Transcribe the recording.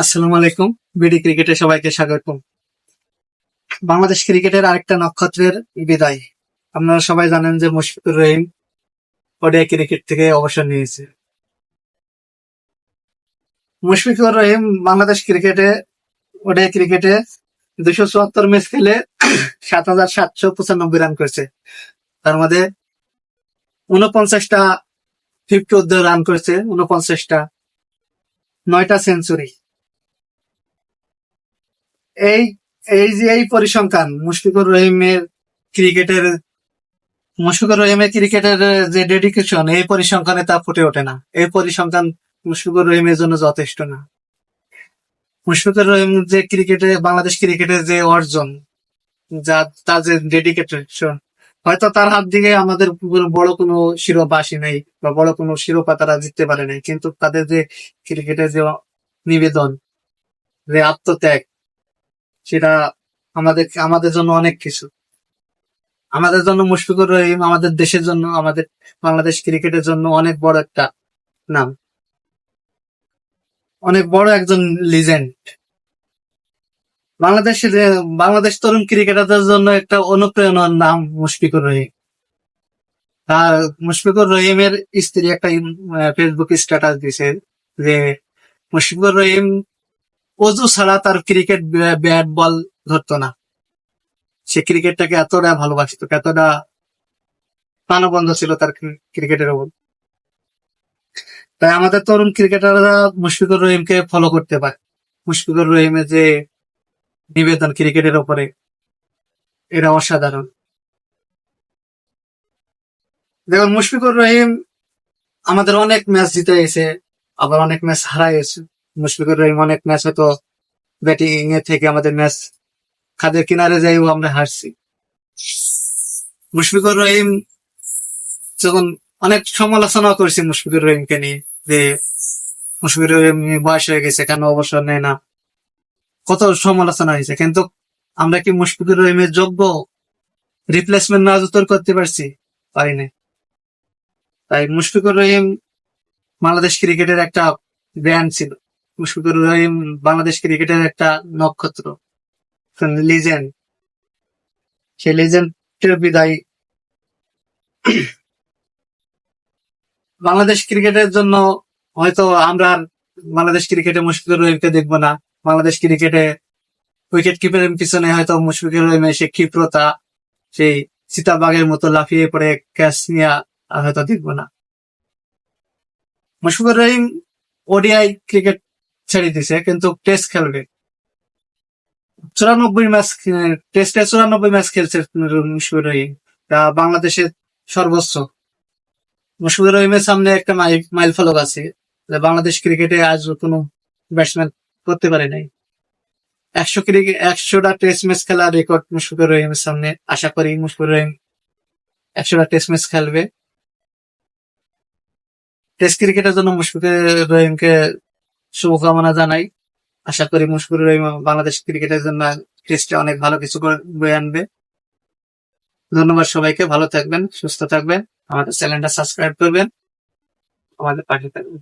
আসসালামু আলাইকুম। বিডি ক্রিকেটে সবাইকে স্বাগতম। বাংলাদেশ ক্রিকেটের আরেকটা নক্ষত্রের বিদায়। আপনারা সবাই জানেন যে মুশফিকুর রহিম ওডিআই ক্রিকেট থেকে অবসর নিয়েছে। মুশফিকুর রহিম বাংলাদেশ ক্রিকেটে, ওডিআই ক্রিকেটে দুশো চুয়াত্তর ম্যাচ খেলে সাত হাজার সাতশো পঁচানব্বই রান করেছে। তার মধ্যে উনপঞ্চাশটা ফিফটি রান করেছে উনপঞ্চাশটা নয়টা সেঞ্চুরি এই এই যে এই পরিসংখ্যান, মুশফিকুর রহিমের ক্রিকেটের, মুশফিকুর রহিমের ক্রিকেটের যে ডেডিকেশন এই পরিসংখ্যানে তা ফুটে ওঠে না। এই পরিসংখ্যান মুশফিকুর রহিমের জন্য যথেষ্ট না। মুশফিকুর রহিম যে ক্রিকেটে, বাংলাদেশ ক্রিকেটের যে অর্জন, যা, তার যে ডেডিকেশন হয়তো তার হাত দিকে আমাদের বড় কোনো শিরোপা আসি নাই, বা বড় কোনো শিরোপা তারা জিততে পারে নাই, কিন্তু তাদের যে ক্রিকেটের যে নিবেদন, যে আত্মত্যাগ সেটা আমাদের আমাদের জন্য অনেক কিছু। আমাদের জন্য মুশফিকুর রহিম আমাদের দেশের জন্য, আমাদের বাংলাদেশ ক্রিকেটের জন্য অনেক বড় একটা নাম। অনেক বড় একজন লিজেন্ড বাংলাদেশের, বাংলাদেশ তরুণ ক্রিকেটারদের জন্য একটা অনুপ্রেরণার নাম মুশফিকুর রহিম। আর মুশফিকুর রহিমের স্ত্রী একটা ফেসবুক স্ট্যাটাস দিছে যে, মুশফিকুর রহিম অজু ছাড়া তার ক্রিকেট ব্যাট বল ধরতো না। সে ক্রিকেটটাকে এতটা ভালোবাসতো এতটা প্রাণবন্ধ ছিল তার ক্রিকেটের ওপর। তাই আমাদের তরুণ ক্রিকেটাররা মুশফিকুর রহিমকে ফলো করতে পারে। মুশফিকুর রহিমের যে নিবেদন ক্রিকেটের ওপরে, এটা অসাধারণ। দেখুন, মুশফিকুর রহিম আমাদের অনেক ম্যাচ জিতে এসে আবার অনেক ম্যাচ হারাইছে মুশফিকুর রহিম অনেক ম্যাচ হয়তো ব্যাটিং এ থেকে আমাদের ম্যাচ খাদের কিনারে যাইও আমরা হারছি। মুশফিকুর রহিম যখন অনেক সমালোচনা করছি মুশফিকুর রহিমকে নিয়ে যে মুশফিকুর রহিম বয়স হয়ে গেছে, কেন অবসর নেয় না? কত সমালোচনা হয়েছে। কিন্তু আমরা কি মুশফিকুর রহিমের যোগ্য রিপ্লেসমেন্ট না জোতর করতে পারছি? পারি না তাই মুশফিকুর রহিম বাংলাদেশ ক্রিকেটের একটা ব্র্যান্ড ছিল। মুশফিকুর রহিম বাংলাদেশ ক্রিকেটের একটা নক্ষত্র লিজেন্ড সেই লিজেন্ডের বিদায়। বাংলাদেশ ক্রিকেটের জন্য হয়তো আমরা বাংলাদেশ ক্রিকেটে মুশফিকুর রহিমকে দেখব না। বাংলাদেশ ক্রিকেটে উইকেট কিপারের পিছনে হয়তো মুশফিকুর রহিমের সেই ক্ষিপ্রতা, সেই সীতাবাগের মতো লাফিয়ে পড়ে ক্যাচ নিয়ে আর হয়তো দেখব না। মুশফিকুর রহিম ওডিআই ক্রিকেট ছেড়ে দিছে, কিন্তু টেস্ট খেলবে চুরানব্বই ম্যাচ টেস্টে চুরানব্বই ম্যাচ খেলছে মুশফিকুর রহিম। তা বাংলাদেশের সর্বোচ্চ। মুশফিকুর রহিমের সামনে একটা মাইল মাইল ফলক আছে। বাংলাদেশ ক্রিকেটে আজ কোনো ব্যাটসম্যান করতে পারে নাই। একশো ক্রিকেট একশোটা টেস্ট ম্যাচ খেলার রেকর্ড মুশফিকুর রহিমের সামনে। আশা করি মুশফিকুর রহিম একশোটা টেস্ট ম্যাচ খেলবে। টেস্ট ক্রিকেটের জন্য মুশফিকুর রহিমকে শুভকামনা জানাই। আশা করি মুশকুর রহিম বাংলাদেশ ক্রিকেটের জন্য টেস্টে অনেক ভালো কিছু বয়ে আনবে। ধন্যবাদ সবাইকে, ভালো থাকবেন, সুস্থ থাকবেন। আমাদের চ্যানেলটা সাবস্ক্রাইব করবেন। আমাদের পাশে থাকবেন।